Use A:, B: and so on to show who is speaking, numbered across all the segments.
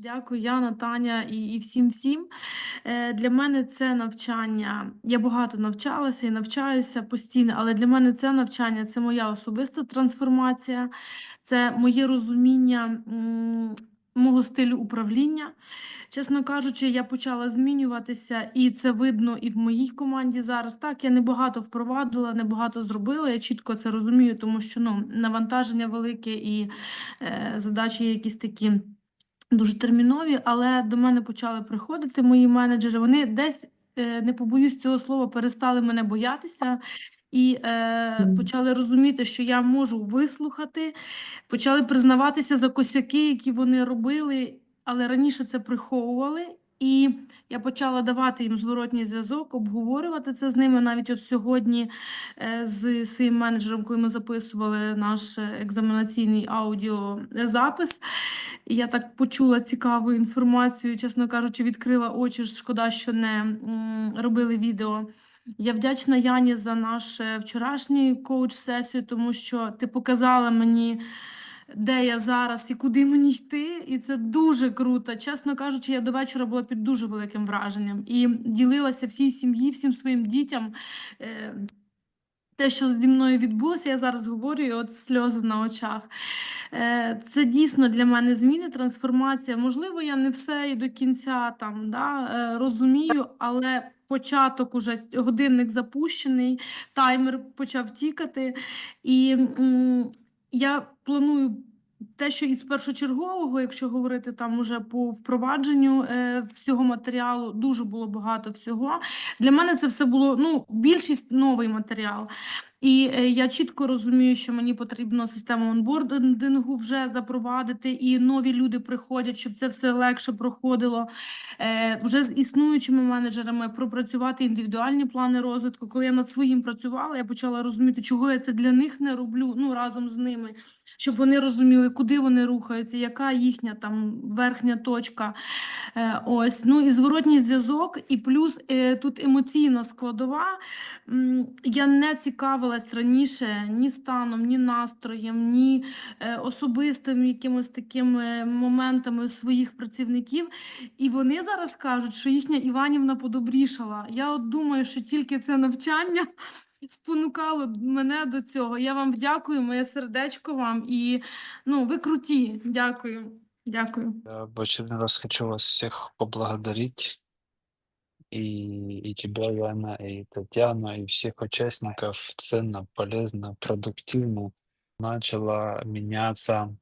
A: Дякую, Яна, Таня і, і всім всім. Е, для мене це навчання. Я багато навчалася і навчаюся постійно, але для мене це навчання це моя особиста трансформація, це моє розуміння мого стилю управління. Чесно кажучи, я почала змінюватися, і це видно і в моїй команді зараз. Так, я небагато впровадила, небагато зробила. Я чітко це розумію, тому що ну, навантаження велике і е, задачі якісь такі дуже термінові, але до мене почали приходити мої менеджери. Вони десь, е, не побоюсь цього слова, перестали мене боятися. І е, почали розуміти, що я можу вислухати, почали признаватися за косяки, які вони робили, але раніше це приховували. І я почала давати їм зворотній зв'язок, обговорювати це з ними. Навіть от сьогодні е, з своїм менеджером, коли ми записували наш е, екзаменаційний аудіозапис, я так почула цікаву інформацію, чесно кажучи, відкрила очі. Шкода, що не робили відео. Я вдячна Яні за нашу вчорашню коуч-сесію, тому що ти показала мені, де я зараз і куди мені йти. І це дуже круто. Чесно кажучи, я до вечора була під дуже великим враженням і ділилася всій сім'ї, всім своїм дітям. е, Те, що зі мною відбулося, я зараз говорю, і от сльози на очах. Е, Це дійсно для мене зміни, трансформація. Можливо, я не все і до кінця там да, е, розумію, але початок уже годинник запущений, таймер почав тікати. І я планую те, що із першочергового, якщо говорити там уже по впровадженню е, всього матеріалу, дуже було багато всього. Для мене це все було ну, більшість новий матеріал. І е, я чітко розумію, що мені потрібно систему онбордингу вже запровадити, і нові люди приходять, щоб це все легше проходило. Е, Вже з існуючими менеджерами пропрацювати індивідуальні плани розвитку. Коли я над своїм працювала, я почала розуміти, чого я це для них не роблю, ну разом з ними, щоб вони розуміли, куди вони рухаються, яка їхня там верхня точка. Е, Ось, ну і зворотній зв'язок, і плюс тут емоційна складова. Я не цікавилась раніше ні станом, ні настроєм, ні е, особистим якимось такими моментами своїх працівників. І вони зараз кажуть, що їхня Іванівна подобрішала. Я от думаю, що тільки це навчання спонукало мене до цього. Я вам дякую, моє сердечко вам. І ну, ви круті. Дякую. Дякую.
B: Я в очередной раз хочу вас всех поблагодарить. И, и тебя, Яна, и Татьяну, и всех участников. Ценно, полезно, продуктивно. Начало меняться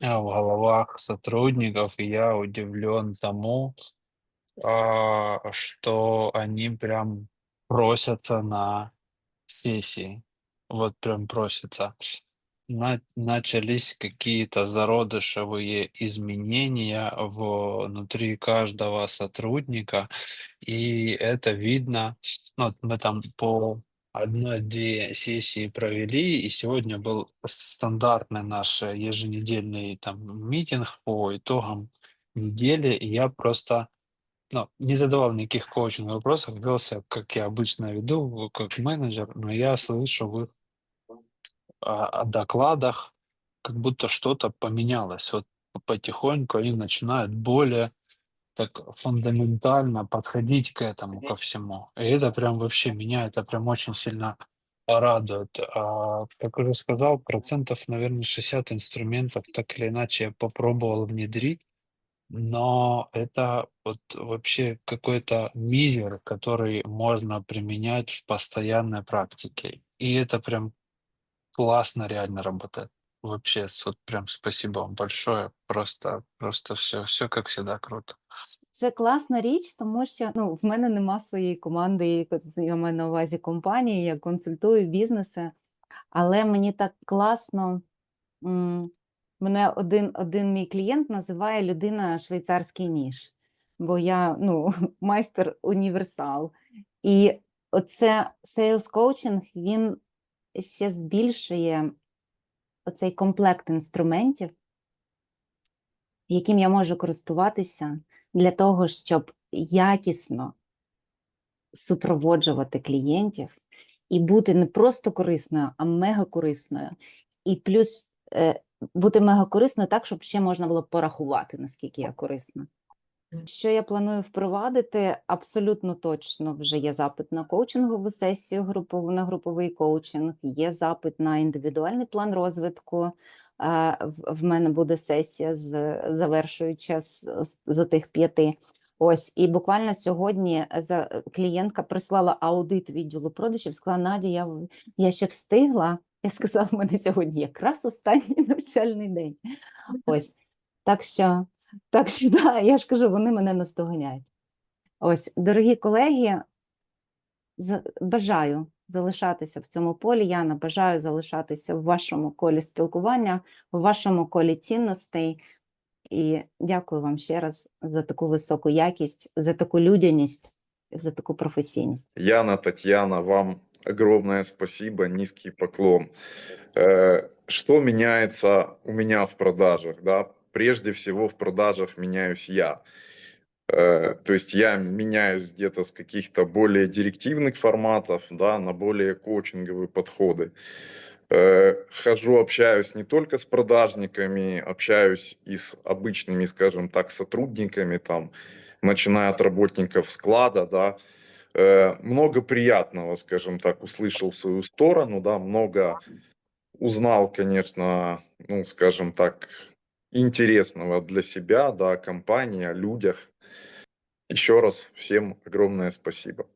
B: а, в головах сотрудников, и я удивлен тому, а, что они прям просятся на сессии. Вот прям просятся. На- начались какие-то зародышевые изменения внутри каждого сотрудника, и это видно. Ну, мы там по одной-две сессии провели, и сегодня был стандартный наш еженедельный там митинг по итогам недели, и я просто ну, не задавал никаких коучинговых вопросов, вел себя, как я обычно веду, как менеджер, но я слышу в их а, о докладах, как будто что-то поменялось. Вот потихоньку они начинают более так фундаментально подходить к этому, ко всему. И это прям вообще меня, это прям очень сильно радует. А, как уже сказал, процентов, наверное, 60 инструментов так или иначе я попробовал внедрить, но это вот вообще какой-то мизер, который можно применять в постоянной практике. И это прям классно реально работает. Вообще, вот прям спасибо вам большое. Просто, просто все, все как всегда круто.
C: Це класна річ, тому що ну, в мене нема своєї команди, я маю на увазі компанії, я консультую бізнеси, але мені так класно. Мене один, один мій клієнт називає людина швейцарський ніж, бо я ну, майстер універсал. І оце sales coaching, він ще збільшує оцей комплект інструментів, яким я можу користуватися для того, щоб якісно супроводжувати клієнтів і бути не просто корисною, а мега корисною. І плюс е, бути мега корисною так, щоб ще можна було порахувати, наскільки я корисна. Що я планую впровадити? Абсолютно точно вже є запит на коучингову сесію, групову на груповий коучинг, є запит на індивідуальний план розвитку. Е, В мене буде сесія з завершуюча з, з, з тих п'яти. Ось, і буквально сьогодні за клієнтка прислала аудит відділу продажів, сказала, Надя, я, я ще встигла. Я сказала, в мене сьогодні якраз останній навчальний день. Ось. Так що, так що да, я ж кажу, вони мене наздоганяють. Ось, дорогі колеги, бажаю залишатися в цьому полі. Яна, бажаю залишатися в вашому колі спілкування, в вашому колі цінностей. І дякую вам ще раз за таку високу якість, за таку людяність, за таку професійність.
D: Яна, Татьяна, вам огромное спасибо, низкий поклон. Э, Что меняется у меня в продажах? Да? Прежде всего в продажах меняюсь я. Э, То есть я меняюсь где-то с каких-то более директивных форматов да, на более коучинговые подходы. Э, Хожу, общаюсь не только с продажниками, общаюсь и с обычными, скажем так, сотрудниками, там, начиная от работников склада, да, Э, много приятного, скажем так, услышал в свою сторону, да, много узнал, конечно, ну, скажем так, интересного для себя, да, о компании, о людях. Еще раз всем огромное спасибо.